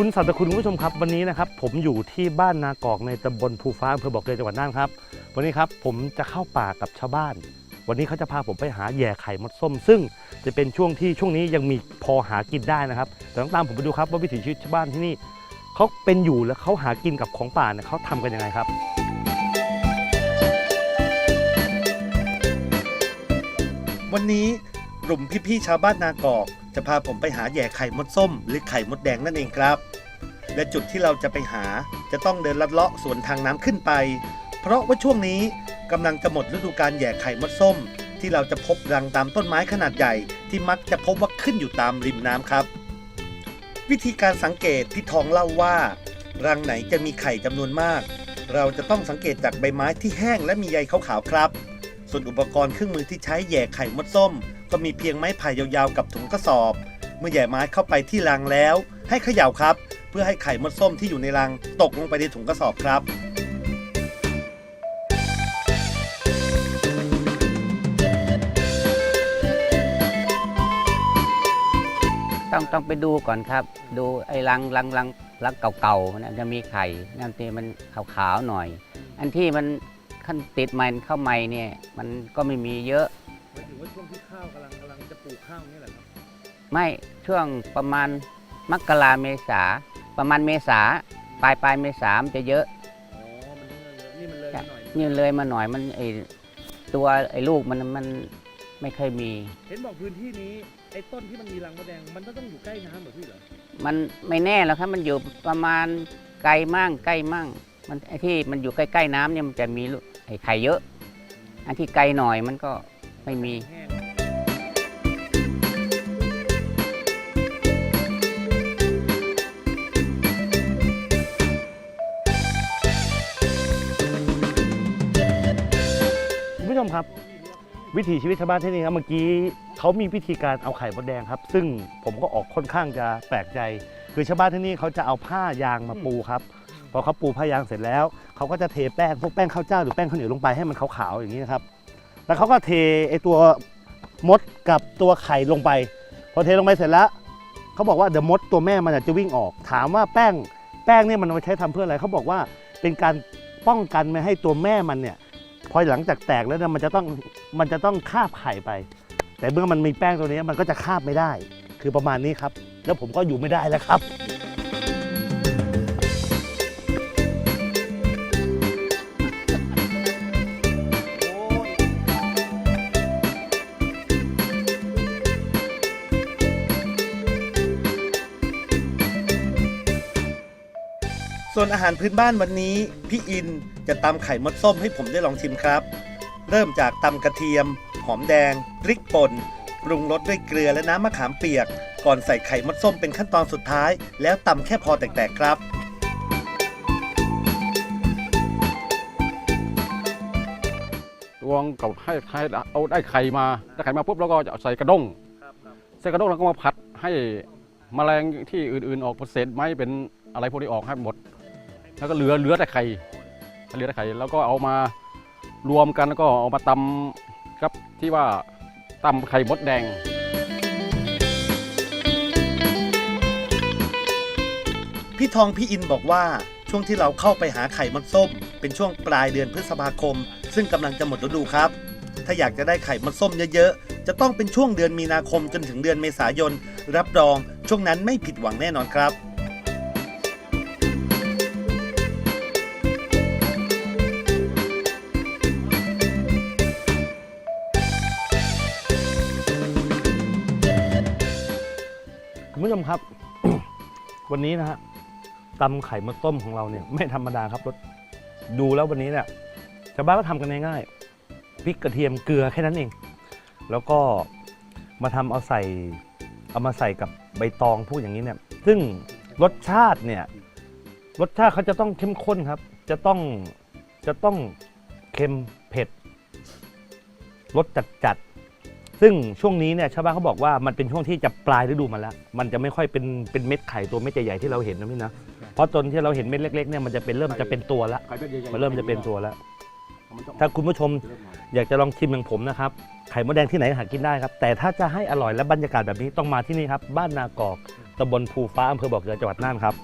คุณสัตคุณคุณผู้ชมครับวันนี้นะครับผมอยู่ที่บ้านนากอกในตำบลภูฟ้าอำเภอบอกเกลือจังหวัดน่านครับ วันนี้ครับผมจะเข้าป่ากับชาวบ้าน วันนี้เขาจะพาผมไปหาแย่ไข่มดส้ม ซึ่งจะเป็นช่วงที่ช่วงนี้ยังมีพอหากินได้นะครับแต่ต้องตามผมไปดูครับว่าวิถีชีวิตชาวบ้านที่นี่เขาเป็นอยู่แล้วเขาหากินกับของป่าเนี่ยเขาทำกันยังไงครับวันนี้ กลุ่มพี่ๆชาวบ้านนากอก จะพาผมไปหาแย่ไข่มดส้ม หรือไข่มดแดงนั่นเองครับ และจุดที่เราจะไปหาจะต้องเดินลัดเลาะสวนทางน้ำขึ้นไป เพราะว่าช่วงนี้กำลังจะหมดฤดูการแย่ไข่มดส้ม ที่เราจะพบรังตามต้นไม้ขนาดใหญ่ ที่มักจะพบว่าขึ้นอยู่ตามริมน้ำครับ วิธีการสังเกตพี่ทองเล่าว่า รังไหนจะมีไข่จำนวนมาก เราจะต้องสังเกตจากใบไม้ที่แห้งและมีใยขาวๆครับ ส่วนอุปกรณ์เครื่องมือที่ใช้แย่ไข่มดส้ม ก็มีเพียงไม้ไผ่ยาวๆกับถุงกระสอบ เมื่อแหย่ไม้เข้าไปที่รังแล้ว ให้เขย่าครับ เพื่อให้ไข่มดส้มที่อยู่ในรังตกลงไปในถุงกระสอบครับต้องต้องไปดูก่อนครับ ดูไอ้รังรังรังรังเก่าๆมันจะมีไข่นั่นทีมันขาวๆหน่อย อันที่มันขั้นติดมันเข้าใหม่เนี่ย มันก็ไม่มีเยอะ หมายถึงว่าช่วงที่ข้าวกำลังกำลังจะปลูกข้าวนี่แหละครับไม่ช่วงประมาณมกราเมษาประมาณเมษาปลายปลายเมษามันจะเยอะ อ๋อมันนี่มันเลยหน่อยนี่เลยมาหน่อยมันไอตัวไอ้ลูกมันมันไม่เคยมี เห็นบอกพื้นที่นี้ไอ้ต้นที่มันมีรังมดแดงมันต้องอยู่ใกล้น้ำเหรอพี่เหรอมันไม่แน่แล้วครับมันอยู่ประมาณไกลมั่งใกล้มั่ง มันไอ้ที่มันอยู่ใกล้ๆน้ำเนี่ยมันจะมีลูกไอ้ไข่เยอะ อันที่ไกลหน่อยมันก็ ไม่มีคุณผู้ชมครับ วิถีชีวิตชาวบ้านที่นี่ครับเมื่อกี้เขามีวิธีการเอาไข่มดแดงครับ ซึ่งผมก็ออกค่อนข้างจะแปลกใจ คือชาวบ้านที่นี่เขาจะเอาผ้ายางมาปูครับพอเขาปูผ้ายางเสร็จแล้วเขาก็จะเทแป้งพวกแป้งข้าวเจ้าหรือแป้งข้าวเหนียวลงไปให้มันขาวๆอย่างนี้นะครับ แล้วเขาก็เทไอตัวมดกับตัวไข่ลงไป พอเทลงไปเสร็จแล้วเขาบอกว่าเดี๋ยวมดตัวแม่มันจะวิ่งออก ถามว่าแป้งแป้งเนี่ยมันเอาไปใช้ทำเพื่ออะไรเขาบอกว่าเป็นการป้องกันไม่ให้ตัวแม่มันเนี่ยพอหลังจากแตกแล้วเนี่ยมันจะต้องมันจะต้องคาบไข่ไป แต่เมื่อมันมีแป้งตัวนี้มันก็จะคาบไม่ได้ คือประมาณนี้ครับ แล้วผมก็อยู่ไม่ได้แล้วครับ ส่วนอาหารพื้นบ้านวันนี้ พี่อินจะตำไข่มดส้มให้ผมได้ลองชิมครับ เริ่มจากตำกระเทียม หอมแดงพริกป่นปรุงรสด้วยเกลือและน้ำมะขามเปียก ก่อนใส่ไข่มดส้มเป็นขั้นตอนสุดท้าย แล้วตำแค่พอแตกๆครับตวงกับให้ให้เอาได้ไข่มาได้ไข่มาปุ๊บเราก็จะใส่กระด้งใส่กระด้งแล้วก็มาผัดให้แมลงที่อื่นๆออกเศษไม้เป็นอะไรพวกนี้ออกให้หมด แล้วก็เหลือเหลือแต่ไข่เหลือแต่ไข่แล้วก็เอามารวมกันแล้วก็เอามาตำกับที่ว่าตำไข่มดแดง พี่ทองพี่อินบอกว่าช่วงที่เราเข้าไปหาไข่มดส้ม เป็นช่วงปลายเดือนพฤษภาคม ซึ่งกำลังจะหมดฤดูครับ ถ้าอยากจะได้ไข่มดส้มเยอะๆ จะต้องเป็นช่วงเดือนมีนาคมจนถึงเดือนเมษายน รับรองช่วงนั้นไม่ผิดหวังแน่นอนครับ คุณผู้ชมครับ วันนี้นะฮะตำไข่มดส้มของเราเนี่ย ไม่ธรรมดาครับรสดูแล้ววันนี้เนี่ยชาวบ้านก็ทำกันง่ายๆพริกกระเทียมเกลือแค่นั้นเอง แล้วก็มาทำเอาใส่เอามาใส่กับใบตองพวกอย่างนี้เนี่ย ซึ่งรสชาติเนี่ย รสชาติเขาจะต้องเข้มข้นครับ จะต้องจะต้องเค็มเผ็ดรสจัดจัด ซึ่งช่วงนี้เนี่ยชาวบ้านเขาบอกว่ามันเป็นช่วงที่จะปลายฤดูมาแล้ว มันจะไม่ค่อยเป็นเป็นเม็ดไข่ตัวเม็ดใหญ่ๆที่เราเห็นนะพี่นะเพราะตอนที่เราเห็นเม็ดเล็กๆเนี่ยมันจะเป็นเริ่มจะเป็นตัวแล้วไข่เป็ดใหญ่ๆมันเริ่มจะเป็นตัวแล้วถ้าคุณผู้ชมอยากจะลองชิมอย่างผมนะครับไข่มดแดงที่ไหนหากินได้ครับ แต่ถ้าจะให้อร่อยและบรรยากาศแบบนี้ต้องมาที่นี่ครับบ้านนากอกตำบลภูฟ้าอำเภอบ่อเกลือจังหวัดน่านครับ